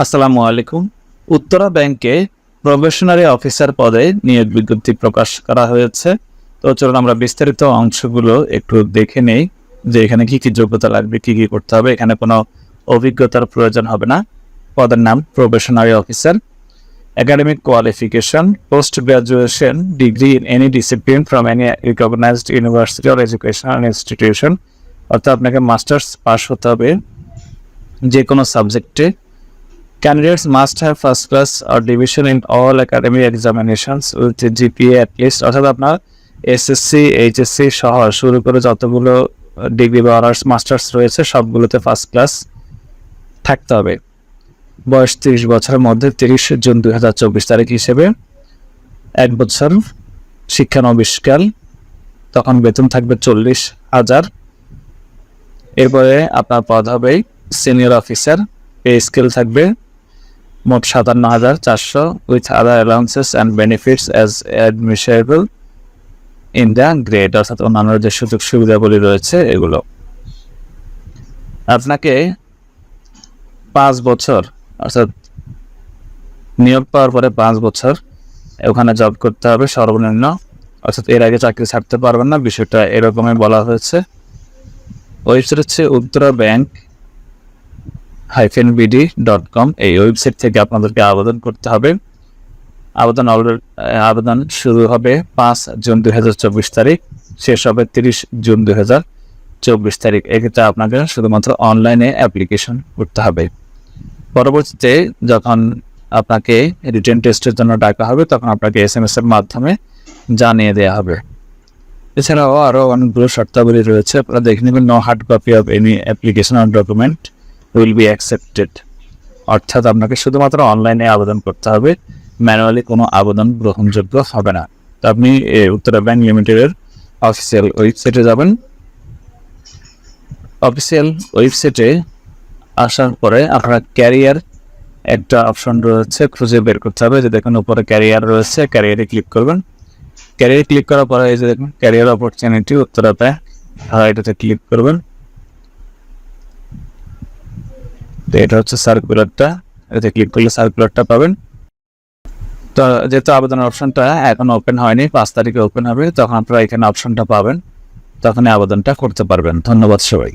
আসসালামু আলাইকুম। উত্তরা ব্যাংকে প্রবেশনারি অফিসার পদে নিয়োগ বিজ্ঞপ্তি প্রকাশ করা হয়েছে। তো চলুন আমরা বিস্তারিত অংশগুলো একটু দেখে নেই যে এখানে কি কি যোগ্যতা লাগবে, কি কি করতে হবে, এখানে কোনো অভিজ্ঞতার প্রয়োজন হবে না। পদের নাম probationary officer, academic qualification post graduation degree in any discipline from any recognised university or educational institution. অর্থাৎ আপনাকে মাস্টার্স পাস হতে হবে যে কোনো সাবজেক্টে। Candidates must have first class or division in all academic examinations with GPA at least, অর্থাৎ আপনার SSC HSC সহ শুরু করে যতগুলো ডিগ্রি বা অনার্স মাস্টার্স রয়েছে, সবগুলোতে ফার্স্ট ক্লাস থাকতে হবে। বয়স তিরিশ বছরের মধ্যে তিরিশ জুন দুই হাজার চব্বিশ তারিখ হিসেবে এক বছর শিক্ষানবিষ্কাল তখন বেতন থাকবে চল্লিশ হাজার। এরপরে আপনার পদ হবে সিনিয়র অফিসার পে স্কেল থাকবে মোট সাতান্ন হাজার চারশো with other allowances and benefits as admissible in the grade অর্থাৎ অন্যান্য যে সুযোগ সুবিধাগুলি রয়েছে এগুলো। আপনাকে পাঁচ বছর, অর্থাৎ নিয়োগ পাওয়ার পরে পাঁচ বছর ওখানে জব করতে হবে সর্বনিম্ন, অর্থাৎ এর আগে চাকরি ছাড়তে পারবেন না, বিষয়টা এরকমই বলা হয়েছে। ওয়েবসাইট হচ্ছে Uttara bank hyphen BD dot com এই ওয়েবসাইট থেকে আপনাদেরকে আবেদন করতে হবে। আবেদন আবেদন শুরু হবে পাঁচ জুন দুই হাজার চব্বিশ তারিখ, শেষ হবে তিরিশ জুন দুই হাজার চব্বিশ তারিখ। এক্ষেত্রে আপনাকে শুধুমাত্র অনলাইনে অ্যাপ্লিকেশন করতে হবে। পরবর্তীতে যখন আপনাকে রিটেন টেস্টের জন্য ডাকা হবে, তখন আপনাকে এস এম এস এর মাধ্যমে জানিয়ে দেওয়া হবে। এছাড়াও আরও অনেকগুলো শর্তাবলী রয়েছে। আপনারা দেখে নেবেন no hard copy of any application or document will be accepted অর্থাৎ আপনাকে শুধুমাত্র অনলাইনে আবেদন করতে হবে ম্যানুয়ালি কোনো আবেদন গ্রহণযোগ্য হবে না। তো আপনি উত্তরা ব্যাংক লিমিটেডের অফিসিয়াল ওয়েবসাইটে যাবেন। অফিসিয়াল ওয়েবসাইটে আসার পরে আপনার ক্যারিয়ার একটা অপশন রয়েছে, খুঁজে বের করতে হবে। যে দেখুন, উপরে ক্যারিয়ার রয়েছে ক্যারিয়ারে ক্লিক করবেন। ক্যারিয়ারে ক্লিক করার পরে এই যে দেখুন ক্যারিয়ার অপরচুনিটি উত্তরা ব্যাংক এটাতে ক্লিক করবেন। তো এটা হচ্ছে সার্কুলারটা এতে ক্লিক করলে সার্কুলারটা পাবেন। তো যেহেতু আবেদনের অপশনটা এখন ওপেন হয়নি, পাঁচ তারিখে ওপেন হবে, তখন আপনারা এখানে অপশনটা পাবেন। তখনই আবেদনটা করতে পারবেন। ধন্যবাদ সবাই।